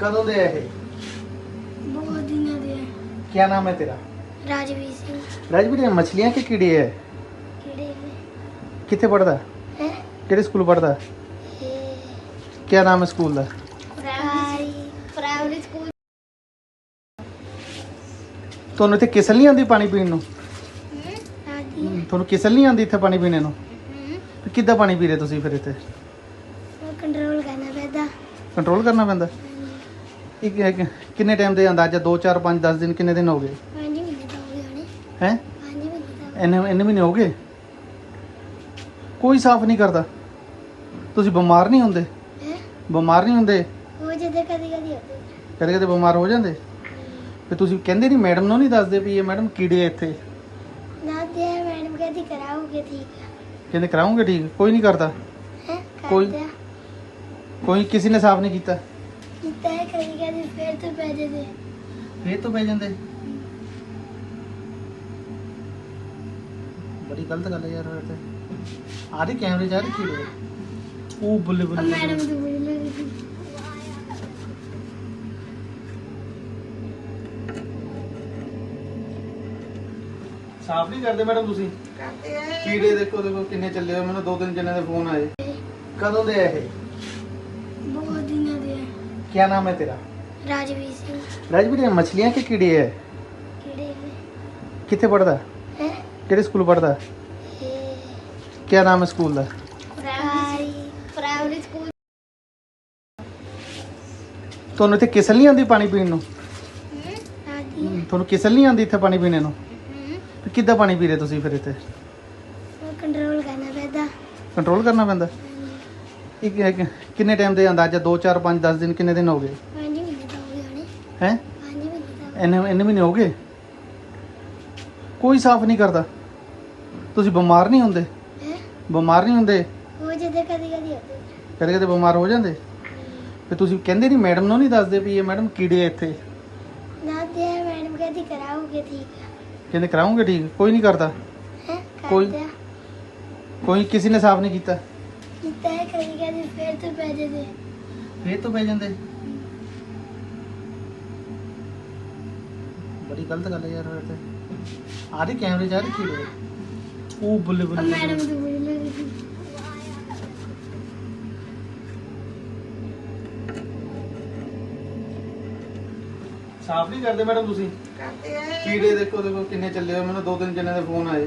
ਕਦੋਂ ਦੇ ਇਹ? ਬਹੁਤ ਦਿਨਾਂ ਦੇ ਆ। ਕੀ ਨਾਮ ਹੈ ਤੇਰਾ? ਕਿੱਥੇ ਪੜਦਾ ਹੈ? ਕਿਹੜੇ ਸਕੂਲ ਪੜਦਾ ਇਹ ਕੀ ਨਾਮ ਹੈ ਸਕੂਲ ਦਾ? Primary school. ਤੁਹਾਨੂੰ ਇੱਥੇ ਕਿਸਲ ਨਹੀਂ ਆਉਂਦੀ ਪਾਣੀ ਪੀਣ ਨੂੰ? ਆਦੀ ਤੁਹਾਨੂੰ ਕਿਸਲ ਨਹੀਂ ਆਉਂਦੀ ਇੱਥੇ ਪਾਣੀ ਪੀਣੇ ਨੂੰ? ਤੇ ਕਿੱਦਾਂ ਪਾਣੀ ਪੀ ਰਹੇ ਤੁਸੀਂ ਫਿਰ ਇੱਥੇ? ਕੰਟਰੋਲ ਕਰਨਾ ਪੈਂਦਾ। ਇੱਕ ਇੱਕ- ਕਿੰਨੇ ਟਾਈਮ ਦੇ ਅੰਦਾਜ਼ਾ? 2 4 5 10 ਦਿਨ ਕਿੰਨੇ ਦਿਨ ਹੋ ਗਏ? ਪੰਜ ਮਹੀਨੇ ਤਾਂ ਹੋ ਗਏ ਹੋਣੇ। ਹੈ? ਪੰਜ ਮਹੀਨੇ ਤਾਂ ਇੰਨੇ ਇੰਨੇ ਮਹੀਨੇ ਹੋ ਗਏ? ਕੋਈ ਸਾਫ਼ ਨਹੀਂ ਕਰਦਾ। ਤੁਸੀਂ ਬਿਮਾਰ ਨਹੀਂ ਹੁੰਦੇ? ਹੈ? ਬਿਮਾਰ ਨਹੀਂ ਹੁੰਦੇ? ਉਹ ਜਦੋਂ ਕਦੀ ਕਦੀ ਹੁੰਦੇ ਕਦੇ ਕਦੇ ਬਿਮਾਰ ਹੋ ਜਾਂਦੇ? ਤੇ ਤੁਸੀਂ ਕਹਿੰਦੇ ਨਹੀਂ ਮੈਡਮ ਨੂੰ ਨਹੀਂ ਦੱਸਦੇ ਵੀ ਇਹ ਮੈਡਮ ਕੀੜੇ ਆ ਇੱਥੇ? ਨਾ ਤੇ ਮੈਡਮ ਕਹਿੰਦੀ ਕਰਾਉਗੇ ਠੀਕ ਕਹਿੰਦੇ ਕਰਾਉਂਗੇ ਠੀਕ। ਕੋਈ ਨਹੀਂ ਕਰਦਾ। ਹੈ? ਕੋਈ- ਕੋਈ ਕਿਸੇ ਨੇ ਸਾਫ਼ ਨਹੀਂ ਕੀਤਾ। ਕੀਤਾ ਹੈ ਕਦੀ ਕਦੀ ਫਿਰ ਤੋਂ ਪੈ ਜਾਂਦੇ ਫੇਰ ਤੋਂ ਪੈ ਜਾਂਦੇ? ਬੜੀ ਗਲਤ ਗੱਲ ਹੈ ਯਾਰ ਇਹ ਤੇ। ਆ ਰਹੀ ਕੈਮਰੇ ਜਾ ਰਹੀ ਕੀੜੇ ਉਹ ਬੱਲੇ ਉਹ ਬੱਲੇ। ਮੈਡਮ ਦੀ ਬੁਰੀ ਲੱਗਦੀ ਸਾਫ਼ ਨਹੀਂ ਕਰਦੇ ਮੈਡਮ ਤੁਸੀਂ? ਕਰਦੇ ਆ। ਕੀੜੇ ਦੇਖੋ ਦੇਖੋ ਕਿੰਨੇ ਚੱਲੇ ਹੋਏ ਮੈਨੂੰ ਦੋ ਤਿੰਨ ਜਣਿਆਂ ਦੇ ਫੋਨ ਆਏ। ਕਦੋਂ ਦੇ ਆ ਇਹ? ਬਹੁਤ ਦਿਨਾਂ ਦੇ ਹੈ क्या नाम है तेरा राजवीर सिंह राजवीर मछलियाँ के कीड़े है कीड़े ਕਿੱਥੇ ਪੜਦਾ ਹੈ? ਕਿਹੜੇ ਸਕੂਲ ਪੜਦਾ ਕੀ ਨਾਮ ਹੈ ਸਕੂਲ ਦਾ? Primary school. ਤੁਹਾਨੂੰ ਇੱਥੇ ਕਿਸਲ ਨਹੀਂ ਆਉਂਦੀ ਪਾਣੀ ਪੀਣ ਨੂੰ? ਤੁਹਾਨੂੰ ਕਿਸਲ ਨਹੀਂ ਆਉਂਦੀ ਇੱਥੇ ਪਾਣੀ ਪੀਣੇ ਨੂੰ? ਤੇ ਕਿੱਦਾਂ ਪਾਣੀ ਪੀ ਰਹੇ ਤੁਸੀਂ ਫਿਰ ਕਿੰਨੇ ਟਾਈਮ ਦੇ ਅੰਦਾਜ਼ਾ? 2 4 5 10 ਦਿਨ ਕਿੰਨੇ ਦਿਨ ਹੋ ਗਏ? ਪੰਜ ਮਹੀਨੇ ਤਾਂ ਹੋ ਗਏ ਹੋਣੇ। ਹੈ? ਪੰਜ ਮਹੀਨੇ ਤਾਂ ਇੰਨੇ ਇੰਨੇ ਮਹੀਨੇ ਹੋ ਗਏ? ਕੋਈ ਸਾਫ਼ ਨਹੀਂ ਕਰਦਾ। ਤੁਸੀਂ ਬਿਮਾਰ ਨਹੀਂ ਹੁੰਦੇ? ਹੈ? ਬਿਮਾਰ ਨਹੀਂ ਹੁੰਦੇ? ਉਹ ਜਦੋਂ ਕਦੀ ਕਦੀ ਹੁੰਦੇ ਕਦੇ ਕਦੇ ਬਿਮਾਰ ਹੋ ਜਾਂਦੇ? ਤੇ ਤੁਸੀਂ ਕਹਿੰਦੇ ਨਹੀਂ ਮੈਡਮ ਨੂੰ ਨਹੀਂ ਦੱਸਦੇ ਵੀ ਇਹ ਮੈਡਮ ਕੀੜੇ ਆ ਇੱਥੇ? ਨਾ ਤੇ ਮੈਡਮ ਕਹਿੰਦੀ ਕਰਾਉਗੇ ਠੀਕ ਕਹਿੰਦੇ ਕਰਾਉਂਗੇ ਠੀਕ ਕੋਈ ਨਹੀਂ ਕਰਦਾ। ਹੈ? ਕੋਈ- ਕੋਈ ਕਿਸੇ ਨੇ ਸਾਫ਼ ਨਹੀਂ ਕੀਤਾ? ਕੀਤਾ ਹੈ ਕਦੀ ਕਦੀ ਫਿਰ ਤੋਂ ਪੈ ਜਾਂਦੇ ਫੇਰ ਤੋਂ ਪੈ ਜਾਂਦੇ? ਬੜੀ ਗਲਤ ਗੱਲ ਹੈ ਯਾਰ ਇਹ ਤੇ। ਆ ਰਹੀ ਕੈਮਰੇ ਜਾ ਰਹੀ ਕੀੜੇ ਉਹ ਬੱਲੇ ਉਹ ਬੱਲੇ। ਮੈਡਮ ਦੀ ਬੁਰੀ ਲੱਗਦੀ ਸਾਫ਼ ਨਹੀਂ ਕਰਦੇ ਮੈਡਮ ਤੁਸੀਂ? ਕਰਦੇ ਆ। ਕੀੜੇ ਦੇਖੋ ਦੇਖੋ ਕਿੰਨੇ ਚੱਲੇ ਹੋਏ ਮੈਨੂੰ ਦੋ ਤਿੰਨ ਜਣਿਆਂ ਦੇ ਫੋਨ ਆਏ।